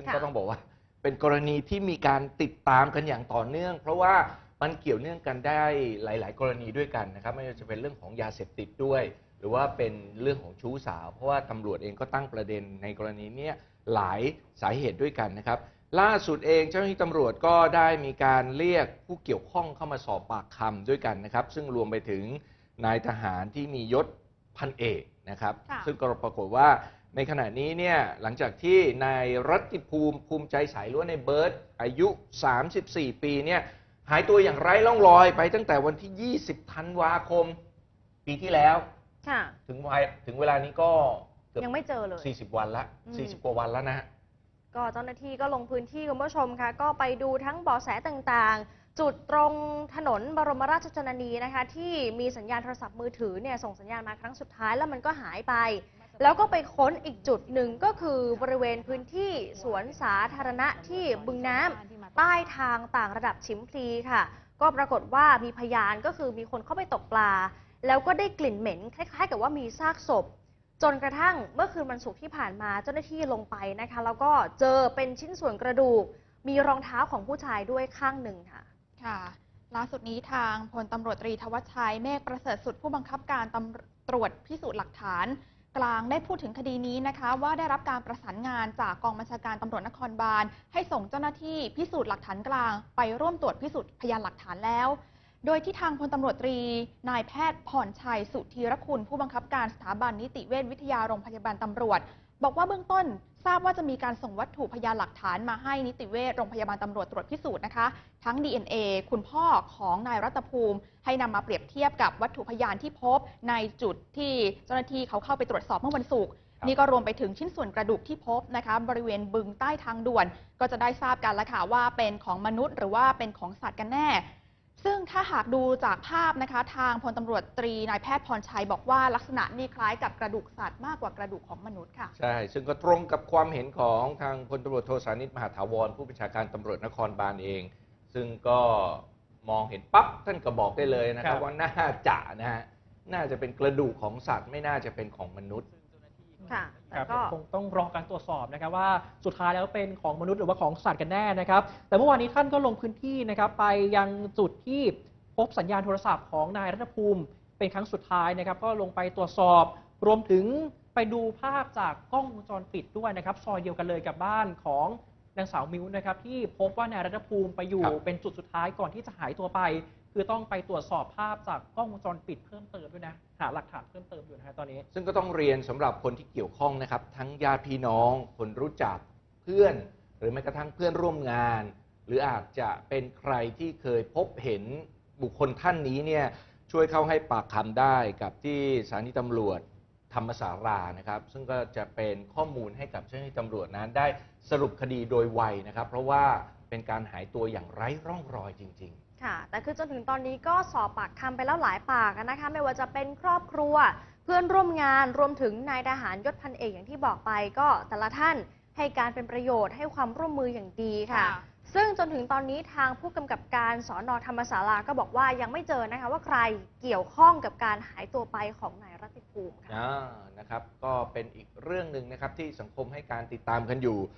ซึ่งค่ะก็ต้องบอกว่า เป็นกรณีที่มีการติดตามกันอย่างต่อเนื่อง เพราะว่ามันเกี่ยวเนื่องกันได้หลาย ๆ กรณีด้วยกันนะครับ ไม่ว่าจะเป็นเรื่องของยาเสพติดด้วย หรือว่าเป็นเรื่องของชู้สาว เพราะว่าตำรวจเองก็ตั้งประเด็นในกรณีเนี้ยหลายสาเหตุด้วยกันนะครับ ล่าสุดเองเจ้าหน้าที่ตำรวจก็ได้มีการเรียกผู้เกี่ยวข้องเข้ามาสอบปากคำด้วยกันนะครับ ซึ่งรวมไปถึงนายทหารที่มียศพันเอกนะครับค่ะซึ่งก็ปรากฏว่า ในขณะนี้เนี่ยหลังจากที่นายรัตติภูมิภูมิใจสายหรือว่าในเบิร์ตอายุ 34 ปีเนี่ยหายตัวอย่างไร้ร่องรอยไปตั้งแต่วันที่ 20 ธันวาคม ปีที่แล้ว ค่ะ ถึงวัยถึงเวลานี้ก็เกือบยังไม่เจอเลย 40 วันละอืม 40 กว่าวันแล้วนะฮะ ก็เจ้าหน้าที่ก็ลงพื้นที่คุณผู้ชมค่ะ ก็ไปดูทั้งเบาะแสต่างๆ จุดตรงถนนบรมราชชนนีนะคะ ที่มีสัญญาณโทรศัพท์มือถือเนี่ยส่งสัญญาณมาครั้งสุดท้ายแล้วมันก็หายไป แล้วก็ไปค้นอีกจุดหนึ่งก็คือบริเวณพื้นที่สวนสาธารณะที่บึงน้ำใต้ทางต่างระดับชิมพลีค่ะ ก็ปรากฏว่ามีพยานก็คือมีคนเข้าไปตกปลา แล้วก็ได้กลิ่นเหม็นคล้ายๆ กับว่ามีซากศพ จนกระทั่งเมื่อคืนวันศุกร์ที่ผ่านมาเจ้าหน้าที่ลงไปนะคะ แล้วก็เจอเป็นชิ้นส่วนกระดูก มีรองเท้าของผู้ชายด้วยข้างหนึ่งค่ะ ค่ะล่าสุดนี้ทางพลตำรวจตรีทวัชชัยเมฆประเสริฐสุดผู้บังคับการตำรวจพิสูจน์หลักฐาน กลางได้พูดถึงคดีนี้นะคะ ว่าได้รับการประสานงานจากกองบัญชาการตำรวจนครบาล ให้ส่งเจ้าหน้าที่พิสูจน์หลักฐานกลาง ไปร่วมตรวจพิสูจน์พยานหลักฐานแล้ว โดยที่ทางพลตำรวจตรี นายแพทย์ผ่อนชัย สุธีรคุณ ผู้บังคับการสถาบันนิติเวชวิทยาโรงพยาบาลตำรวจ บอกว่าเบื้องต้นทราบว่าจะมีการส่งวัตถุพยานหลักฐานมาให้นิติเวชโรงพยาบาลตำรวจตรวจพิสูจน์นะคะ ทั้ง DNA คุณพ่อของนายรัตภูมิ ให้นำมาเปรียบเทียบกับวัตถุพยานที่พบในจุดที่เจ้าหน้าที่เขาเข้าไปตรวจสอบเมื่อวันศุกร์ครับนี่ก็รวมไปถึงชิ้นส่วนกระดูกที่พบนะคะ บริเวณบึงใต้ทางด่วน ก็จะได้ทราบกันแล้วค่ะว่าเป็นของมนุษย์ หรือว่าเป็นของสัตว์กันแน่ ซึ่งถ้าหากดูจากภาพนะคะทางพลตำรวจตรีนายแพทย์พรชัยบอกว่าลักษณะนี่คล้ายกับกระดูกสัตว์มากกว่ากระดูกของมนุษย์ค่ะ ใช่ ซึ่งก็ตรงกับความเห็นของทางพลตำรวจโทสานิตมหาถาวร ผู้บัญชาการตำรวจนครบาลเอง ซึ่งก็มองเห็นปั๊บท่านก็บอกได้เลยนะครัรับบว่าน่าจะนะฮะน่าจะเป็นกระดูกของสัตว์ไม่น่าจะเป็นของมนุษย์ ค่ะคแต่รับก็ คงต้องรอการตรวจสอบนะครับว่าสุดท้ายแล้วเป็นของมนุษย์หรือว่าของสัตว์กันแน่นะครับ แต่เมื่อวานนี้ท่านก็ลงพื้นที่นะครับ ไปยังจุดที่พบสัญญาณโทรศัพท์ของนายรัตภูมิ เป็นครั้งสุดท้ายนะครับ ก็ลงไปตรวจสอบ รวมถึงไปดูภาพจากกล้องวงจรปิดด้วยนะครับ ซอยเดียวกันเลยกับบ้านของ นางสาวมิวนะครับที่พบว่านายรัตภูมิไปอยู่ครับ เป็นจุดสุดท้ายก่อนที่จะหายตัวไป คือต้องไปตรวจสอบภาพจากกล้องวงจรปิดเพิ่มเติมด้วยนะหาหลักฐานเพิ่มเติมอยู่นะฮะตอนนี้ ซึ่งก็ต้องเรียนสำหรับคนที่เกี่ยวข้องนะครับ ทั้งญาติพี่น้อง คนรู้จักเพื่อน หรือแม้กระทั่งเพื่อนร่วมงาน หรืออาจจะเป็นใครที่เคยพบเห็นบุคคลท่านนี้เนี่ยช่วยเข้าให้ปากคำได้กับที่สถานีตำรวจ ธรรมศารานะครับ ซึ่งก็จะเป็นข้อมูลให้กับเจ้าหน้าที่ตำรวจนั้นได้สรุปคดีโดยไวนะครับ เพราะว่าเป็นการหายตัวอย่างไร้ร่องรอยจริง ๆ ค่ะ แต่คือจนถึงตอนนี้ก็สอบปากคำไปแล้วหลายปากนะคะ ไม่ว่าจะเป็นครอบครัว เพื่อนร่วมงานรวมถึงนายทหารยศพันเอกอย่างที่บอกไปก็แต่ละท่านให้การเป็นประโยชน์ให้ความร่วมมืออย่างดีค่ะ ค่ะ ซึ่งจนถึงตอนนี้ทางผู้กำกับการสอนอธรรมศาลาก็บอกว่ายังไม่เจอนะคะว่าใครเกี่ยวข้องกับการหายตัวไปของนายรัตติภูมิค่ะ อ่านะครับ ก็เป็นอีกเรื่องหนึ่งนะครับที่สังคมให้การติดตามกันอยู่